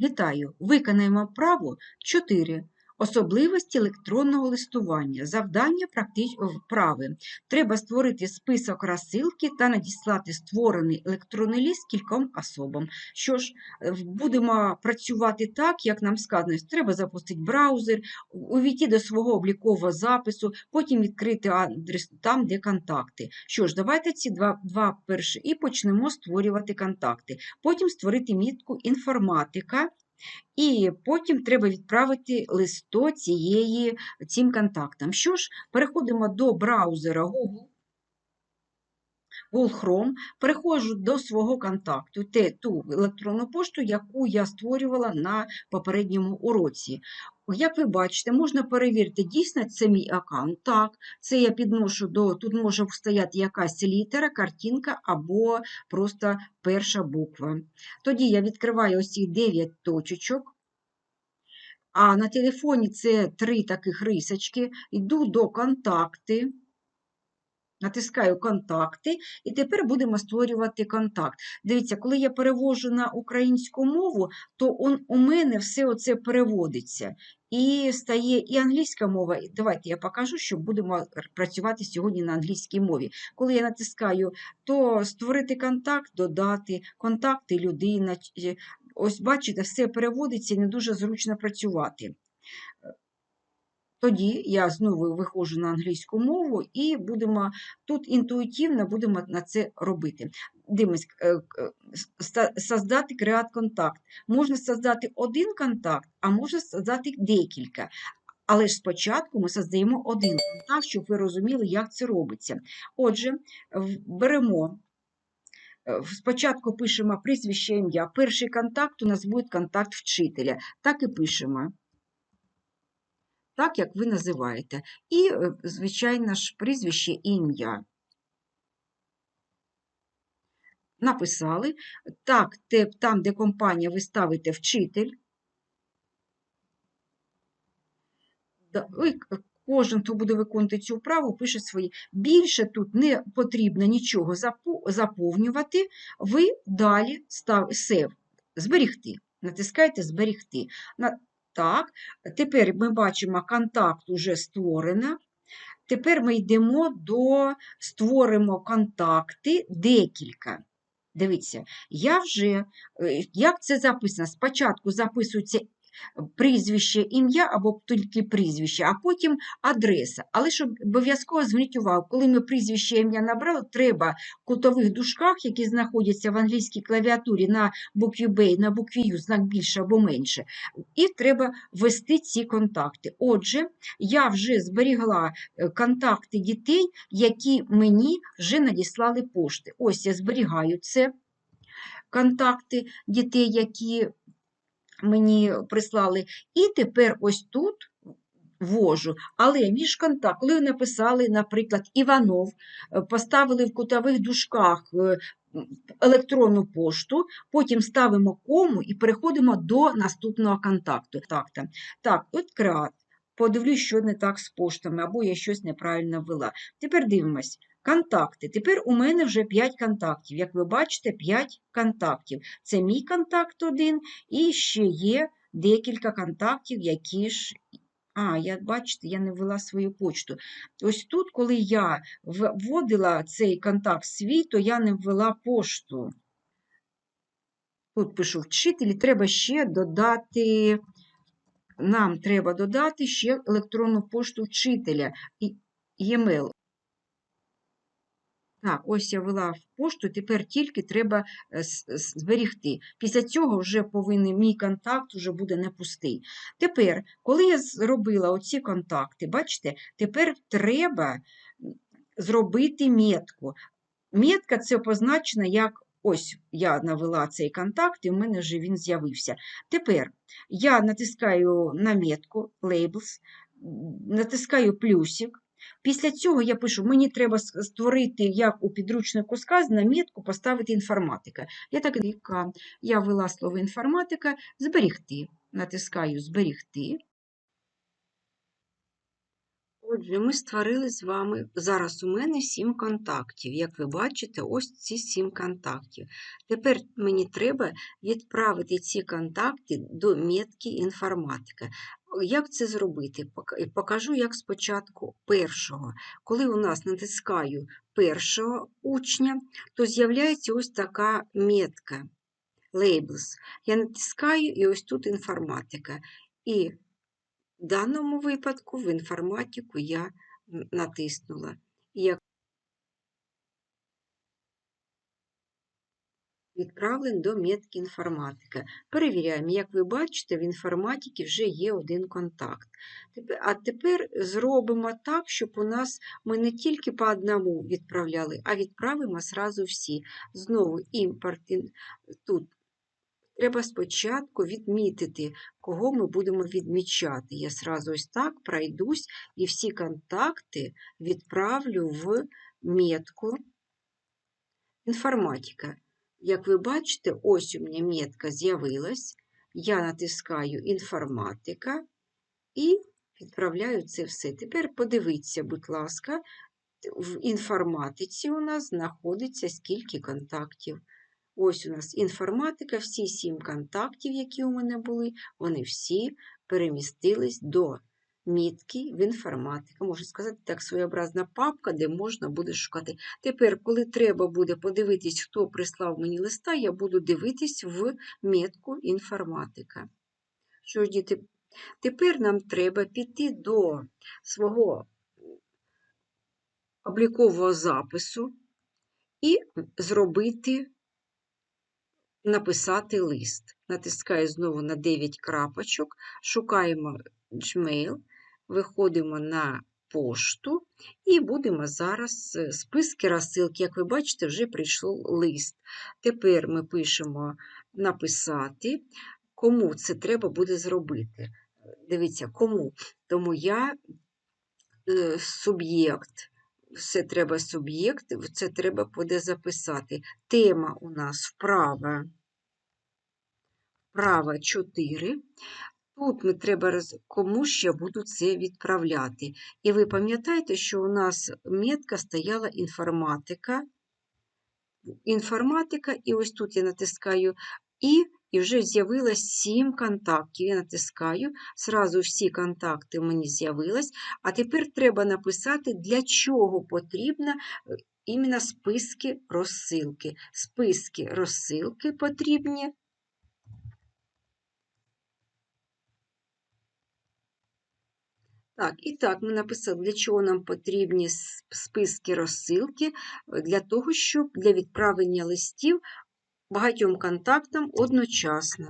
Вітаю! Виконаємо вправу 4. Особливості електронного листування. Завдання практич... вправи. Треба створити список розсилки та надіслати створений електронний лист кільком особам. Що ж, е, будемо працювати так, як нам сказано. Треба запустити браузер, увійти до свого облікового запису, потім відкрити адрес там, де контакти. Що ж, давайте ці два, два перші і почнемо створювати контакти. Потім створити мітку інформатика. І потім треба відправити листо цієї, цим контактам. Що ж, переходимо до браузера Google. Google Chrome, до свого контакту, те, ту електронну пошту, яку я створювала на попередньому уроці. Як ви бачите, можна перевірити, дійсно це мій аккаунт. Так, це я підношу до, тут може стояти якась літера, картинка або просто перша буква. Тоді я відкриваю ось ці 9 точечок. А на телефоні це три таких рисочки. Йду до контакти. Натискаю контакти, і тепер будемо створювати контакт. Дивіться, коли я перевожу на українську мову, то он, у мене все оце переводиться. І стає і англійська мова. Давайте я покажу, що будемо працювати сьогодні на англійській мові. Коли я натискаю, то створити контакт, додати, контакти людина. Ось бачите, все переводиться і не дуже зручно працювати. Тоді я знову виходжу на англійську мову і будемо тут інтуїтивно будемо на це робити. Дивимось, е, создати create контакт. Можна создати один контакт, а можна создати декілька. Але ж спочатку ми создаємо один контакт, щоб ви розуміли, як це робиться. Отже, беремо. е, Спочатку пишемо прізвище ім'я. Перший контакт у нас буде контакт вчителя. Так і пишемо так, як ви називаєте. І, е, звичайно ж, прізвище і ім'я. Написали. Так, те, там, де компанія, ви ставите вчитель. Кожен, хто буде виконувати цю вправу, пише свої. Більше тут не потрібно нічого заповнювати. Ви далі став сев, зберігти. Натискайте зберігти. Так, тепер ми бачимо, контакт уже створено. Тепер ми йдемо до створимо контакти декілька. Дивіться, я вже, е, як це записано? Спочатку записується прізвище, ім'я або тільки прізвище, а потім адреса. Але щоб обов'язково зверніть увагу, коли ми прізвище ім'я набрали, треба в кутових дужках, які знаходяться в англійській клавіатурі на букві Б, на букві Ю, знак більше або менше. І треба ввести ці контакти. Отже, я вже зберігла е, контакти дітей, які мені вже надіслали пошти. Ось я зберігаю це контакти дітей, які мені прислали. І тепер ось тут вожу. Але між контакт, коли написали, наприклад, Іванов, е, поставили в кутових дужках е, електронну пошту, потім ставимо кому і переходимо до наступного контакту. Так, так от крат. Подивлюсь, що не так з поштами, або я щось неправильно ввела. Тепер дивимось. Контакти. Тепер у мене вже 5 контактів. Як ви бачите, 5 контактів. Це мій контакт один, і ще є декілька контактів, які ж. А, я бачите, я не ввела свою почту. Ось тут, коли я вводила цей контакт свій, то я не ввела пошту. Тут пишу вчителі, треба ще додати. Нам треба додати ще електронну пошту вчителя і e-mail. Так, ось я ввела в пошту, тепер тільки треба е, зберігти. Після цього вже повинен мій контакт вже буде не пустий. Тепер, коли я зробила оці контакти, бачите, тепер треба зробити метку. Метка це позначена як ось я навела цей контакт, і в мене вже він з'явився. Тепер я натискаю на метку Labels, натискаю плюсик. Після цього я пишу, мені треба створити, як у підручнику сказано, метку поставити інформатика. Я так я ввела слово інформатика, зберігти. Натискаю зберігти. Отже, ми створили з вами зараз у мене сім контактів. Як ви бачите, ось ці сім контактів. Тепер мені треба відправити ці контакти до метки інформатика. Як це зробити? Покажу, як спочатку першого. Коли у нас натискаю першого учня, то з'являється ось така метка Labels. Я натискаю і ось тут інформатика. І в даному випадку в інформатику я натиснула. Як відправлен до метки інформатика. Перевіряємо, як ви бачите, в інформатиці вже є один контакт. А тепер зробимо так, щоб у нас ми не тільки по одному відправляли, а відправимо зразу всі. Знову імпорт. Тут Треба спочатку відмітити, кого ми будемо відмічати. Я сразу ось так пройдусь і всі контакти відправлю в метку інформатика. Як ви бачите, ось у мене метка з'явилась. Я натискаю інформатика і відправляю це все. Тепер подивіться, будь ласка, в інформатиці у нас знаходиться скільки контактів. Ось у нас інформатика, всі сім контактів, які у мене були, вони всі перемістились до мітки в інформатика. Можна сказати, так, своєобразна папка, де можна буде шукати. Тепер, коли треба буде подивитись, хто прислав мені листа, я буду дивитись в метку інформатика. Що ж, діти, тепер нам треба піти до свого облікового запису і зробити написати лист. Натискаю знову на 9 крапочок, шукаємо Gmail, виходимо на пошту і будемо зараз е, списки розсилки. Як ви бачите, вже прийшов лист. Тепер ми пишемо написати, кому це треба буде зробити. Дивіться, кому. Тому я е, суб'єкт. Все треба суб'єкт, це треба буде записати. Тема у нас вправа. Вправа 4. Тут ми треба роз... кому ще буду це відправляти. І ви пам'ятаєте, що у нас метка стояла інформатика. Інформатика, і ось тут я натискаю І, і вже з'явилось 7 контактів. Я натискаю, зразу всі контакти мені з'явилось. А тепер треба написати, для чого потрібно е, іменно списки розсилки. Списки розсилки потрібні. Так, і так, ми написали, для чого нам потрібні списки розсилки, Е, для того, щоб для відправлення листів багатьом контактам одночасно.